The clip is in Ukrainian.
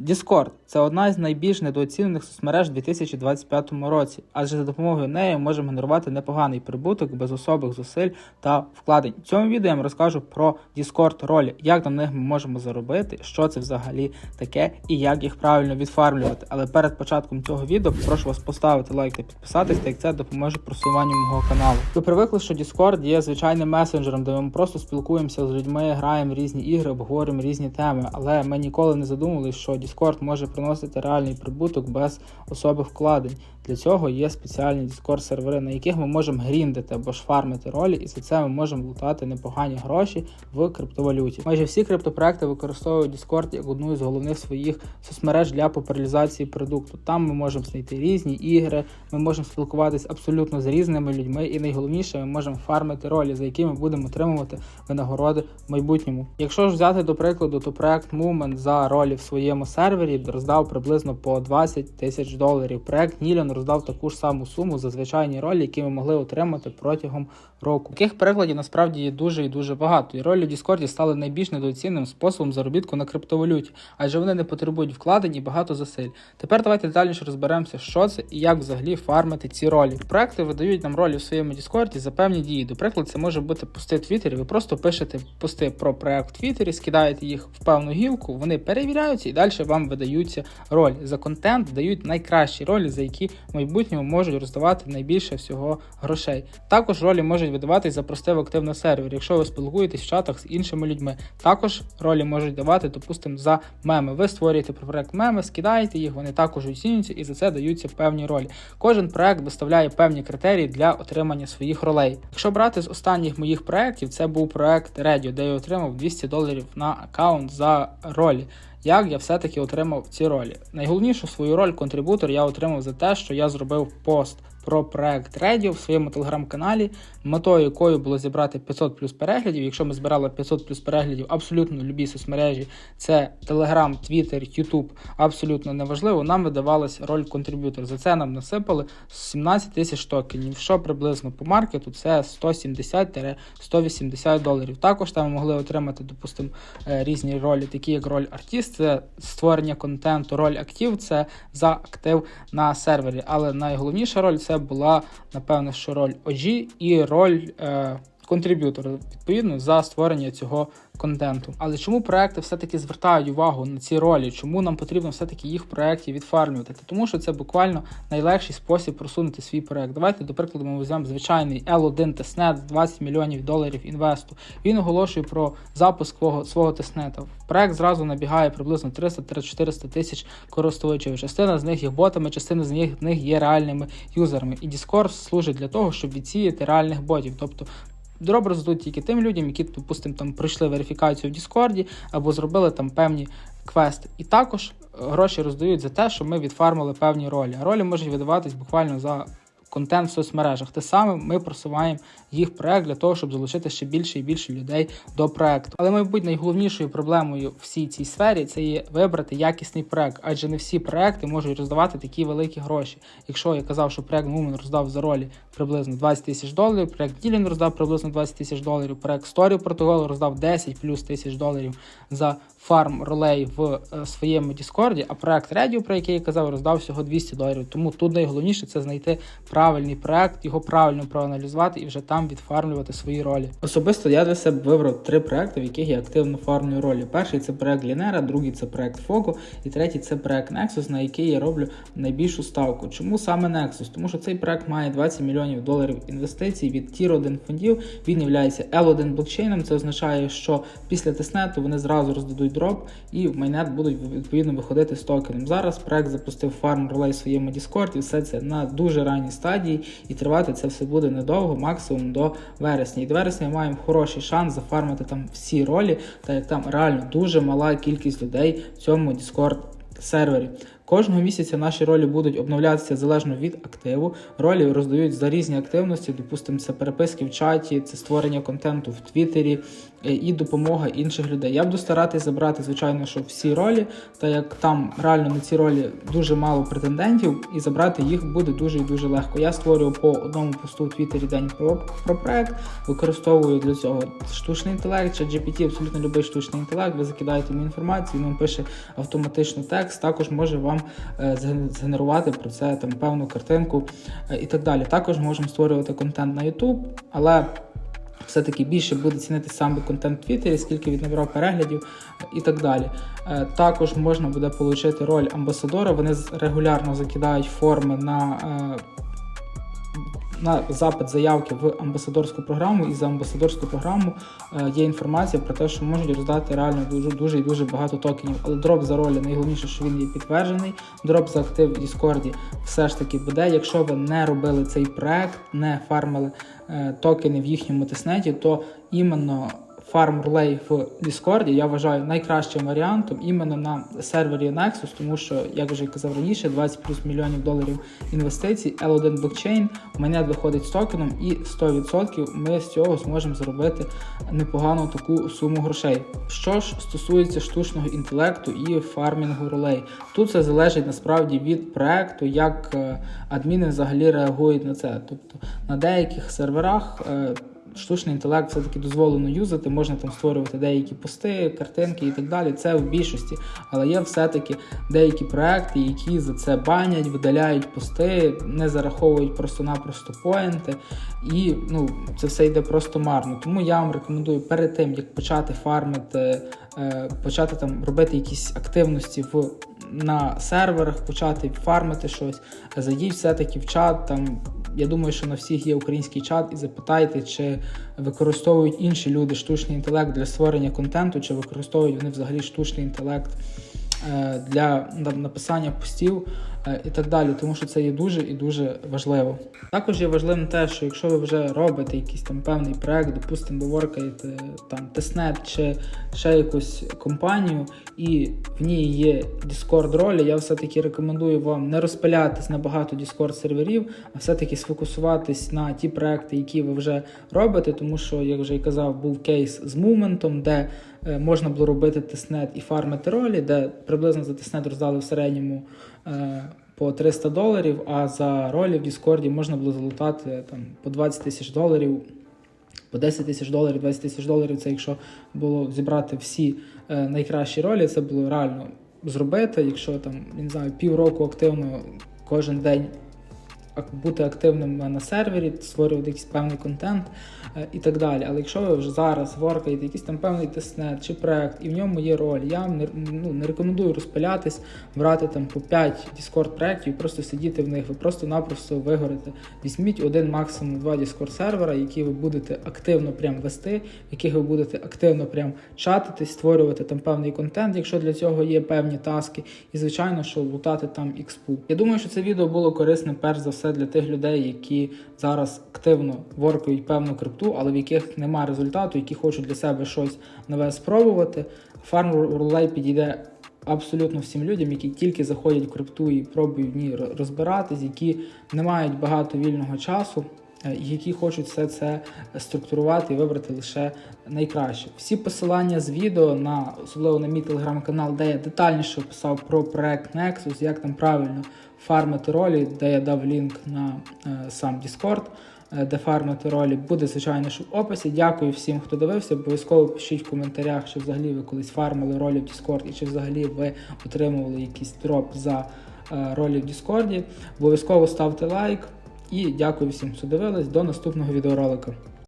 Discord – це одна з найбільш недооцінених соцмереж у 2025 році, адже за допомогою неї можемо генерувати непоганий прибуток без особих зусиль та вкладень. В цьому відео я вам розкажу про Discord ролі, як на них ми можемо заробити, що це взагалі таке і як їх правильно відфармлювати. Але перед початком цього відео прошу вас поставити лайк та підписатись, так як це допоможе просуванню мого каналу. Ви привикли, що Discord є звичайним месенджером, де ми просто спілкуємося з людьми, граємо різні ігри, обговорюємо різні теми, але ми ніколи не задумувалися, що Discord може приносити реальний прибуток без особих вкладень. Для цього є спеціальні Discord сервери, на яких ми можемо гріндити або ж фармити ролі, і за це ми можемо лутати непогані гроші в криптовалюті. Майже всі криптопроекти використовують Discord як одну із головних своїх соцмереж для популяризації продукту. Там ми можемо знайти різні ігри, ми можемо спілкуватися абсолютно з різними людьми, і найголовніше, ми можемо фармити ролі, за які ми будемо отримувати винагороди в майбутньому. Якщо ж взяти до прикладу, то проект Movement за ролі в своєму сервері роздав приблизно по 20 тисяч доларів. Проект Ніліон роздав таку ж саму суму за звичайні ролі, які ми могли отримати протягом року. Таких прикладів насправді є дуже і дуже багато. І ролі в Discord стали найбільш недооцінним способом заробітку на криптовалюті, адже вони не потребують вкладень і багато зусиль. Тепер давайте детальніше розберемося, що це і як взагалі фармити ці ролі. Проекти видають нам ролі в своєму Discord за певні дії. До прикладу, це може бути пости в Твіттері. Ви просто пишете пости про проект в Твіттері, скидаєте їх в певну гілку, вони перевіряються і далі вам видаються ролі. За контент дають найкращі ролі, за які в майбутньому можуть роздавати найбільше всього грошей. Також ролі можуть видаватись за простив актив на сервері, якщо ви спілкуєтесь в чатах з іншими людьми. Також ролі можуть давати, допустимо, за меми. Ви створюєте проект меми, скидаєте їх, вони також оцінюються і за це даються певні ролі. Кожен проект виставляє певні критерії для отримання своїх ролей. Якщо брати з останніх моїх проєктів, це був проект Radio, де я отримав 200 доларів на аккаунт за ролі. Як я все-таки отримав ці ролі? Найголовнішу свою роль контрибутор я отримав за те, що я зробив пост про проект Radio в своєму телеграм-каналі, метою якою було зібрати 500 плюс переглядів. Якщо ми збирали 500 плюс переглядів абсолютно любі соцмережі, це Telegram, Twitter, YouTube, абсолютно неважливо. Нам видавалася роль контриб'ютор. За це нам насипали 17 тисяч токенів, що приблизно по маркету це 170-180 доларів. Також там ми могли отримати, допустимо, е, різні ролі, такі як роль артист, це створення контенту, роль актив це за актив на сервері. Але найголовніша роль це була, напевно, що роль OG і роль е, контриб'ютора, відповідно, за створення цього контенту. Але чому проекти все-таки звертають увагу на ці ролі? Чому нам потрібно все-таки їх в проєкті відфармлювати? Тому що це буквально найлегший спосіб просунути свій проект. Давайте, до прикладу, ми візьмемо звичайний L1 тестнет 20 мільйонів доларів інвесту. Він оголошує про запуск свого, свого тестнета. Проект зразу набігає приблизно 300-400 тисяч користувачів. Частина з них є ботами, частина з них є реальними юзерами. І Discord служить для того, щоб відсіяти реальних ботів. Тобто Дроб роздадуть тільки тим людям, які, допустимо, там пройшли верифікацію в Діскорді або зробили там певні квести. І також гроші роздають за те, що ми відфармили певні ролі. А ролі можуть видаватись буквально за контент в соцмережах. Те саме ми просуваємо їх проект для того, щоб залучити ще більше і більше людей до проекту. Але, мабуть, найголовнішою проблемою в всій цій сфері це є вибрати якісний проект, адже не всі проекти можуть роздавати такі великі гроші. Якщо я казав, що проект Мумен роздав за ролі приблизно 20 тисяч доларів, проект Ділін роздав приблизно 20 тисяч доларів, проект Story Protocol роздав 10 плюс тисяч доларів за фарм ролей в е, своєму Діскорді, а проект Radio, про який я казав, роздав всього 200 доларів. Тому тут найголовніше це знайти правильний проект, його правильно проаналізувати і вже там відфармлювати свої ролі. Особисто я для себе вибрав три проекти, в яких я активно фармлюю ролі. Перший це проект Лінера, другий це проект Fogo, і третій це проект Nexus, на який я роблю найбільшу ставку. Чому саме Nexus? Тому що цей проект має 20 мільйонів доларів інвестицій від Tier 1 фондів. Він є L1 блокчейном. Це означає, що після тестнету вони зразу роздадуть дроп і в майнет будуть відповідно виходити з токеном. Зараз проект запустив фарм ролей в своєму Discord, і все це на дуже ранній стадії, і тривати це все буде недовго, максимум до вересня. І до вересня ми маємо хороший шанс зафармити там всі ролі, так як там реально дуже мала кількість людей в цьому Discord сервері. Кожного місяця наші ролі будуть обновлятися залежно від активу. Ролі роздають за різні активності. Допустимо, це переписки в чаті, це створення контенту в Твіттері е, і допомога інших людей. Я буду старатися забрати, звичайно, що всі ролі, та як там реально на ці ролі дуже мало претендентів, і забрати їх буде дуже і дуже легко. Я створюю по одному посту в Твіттері день про, про проект, використовую для цього штучний інтелект, чи GPT, абсолютно любий штучний інтелект. Ви закидаєте йому інформацію, він пише автоматично текст. Також може вам е, згенерувати про це там певну картинку е, і так далі. Також можемо створювати контент на YouTube, але все-таки більше буде цінити саме контент в Твіттері, скільки він набрав переглядів е, і так далі. Також можна буде отримати роль амбасадора. Вони регулярно закидають форми на. На запит заявки в амбасадорську програму, і за амбасадорську програму е, є інформація про те, що можуть роздати реально дуже дуже і дуже багато токенів. Але дроп за ролі найголовніше, що він є підтверджений. Дроп за актив в Діскорді все ж таки буде. Якщо ви не робили цей проект, не фармили е, токени в їхньому тиснеті, то іменно фарм рулей в Діскорді я вважаю найкращим варіантом іменно на сервері Nexus, тому що, як вже казав раніше, 20 плюс мільйонів доларів інвестицій, L1 блокчейн мене виходить з токеном, і 100% ми з цього зможемо зробити непогану таку суму грошей. Що ж стосується штучного інтелекту і фармінгу ролей, тут це залежить насправді від проекту, як е, адміни взагалі реагують на це. Тобто на деяких серверах. Штучний інтелект все-таки дозволено юзати, можна там створювати деякі пости, картинки і так далі. Це в більшості. Але є все-таки деякі проекти, які за це банять, видаляють пости, не зараховують просто-напросто поінти. І ну, це все йде просто марно. Тому я вам рекомендую перед тим, як почати фармити, е, почати там робити якісь активності в. На серверах почати фармити щось, зайдіть все-таки в чат. Там я думаю, що на всіх є український чат, і запитайте, чи використовують інші люди штучний інтелект для створення контенту, чи використовують вони взагалі штучний інтелект е, для на- написання постів і так далі, тому що це є дуже і дуже важливо. Також є важливим те, що якщо ви вже робите якийсь там певний проект, допустимо, ви воркаєте там тестнет чи ще якусь компанію, і в ній є Discord ролі, я все-таки рекомендую вам не розпилятись на багато Discord серверів, а все-таки сфокусуватись на ті проекти, які ви вже робите, тому що, як вже і казав, був кейс з мументом, де е, можна було робити тестнет і фармити ролі, де приблизно за тестнет роздали в середньому е, по 300 доларів, а за ролі в Діскорді можна було залутати там по 20 тисяч доларів. По 10 тисяч доларів, 20 тисяч доларів це якщо було зібрати всі е, найкращі ролі, це було реально зробити. Якщо там не знаю, півроку активно кожен день бути активним на сервері, створювати якийсь певний контент е, і так далі. Але якщо ви вже зараз воркаєте якийсь там певний тестнет чи проект, і в ньому є роль, я вам не, ну, не рекомендую розпилятись, брати там по 5 Discord проєктів і просто сидіти в них. Ви просто-напросто вигорите. Візьміть один, максимум два Discord сервера, які ви будете активно прям вести, яких ви будете активно прям чатити, створювати там певний контент, якщо для цього є певні таски, і звичайно, що лутати там експу. Я думаю, що це відео було корисним перш за все для тих людей, які зараз активно воркають певну крипту, але в яких немає результату, які хочуть для себе щось нове спробувати. Фарм рулей підійде абсолютно всім людям, які тільки заходять в крипту і пробують в ній розбиратись, які не мають багато вільного часу. Які хочуть все це структурувати і вибрати лише найкраще. Всі посилання з відео на особливо на мій телеграм-канал, де я детальніше описав про проект Nexus, як там правильно фармити ролі, де я дав лінк на е, сам Discord, е, де фармити ролі, буде звичайно що в описі. Дякую всім, хто дивився. Обов'язково пишіть в коментарях, чи взагалі ви колись фармили ролі в Discord, і чи взагалі ви отримували якийсь дроп за е, ролі в Discord. Обов'язково ставте лайк. І дякую всім, що дивились. До наступного відеоролика.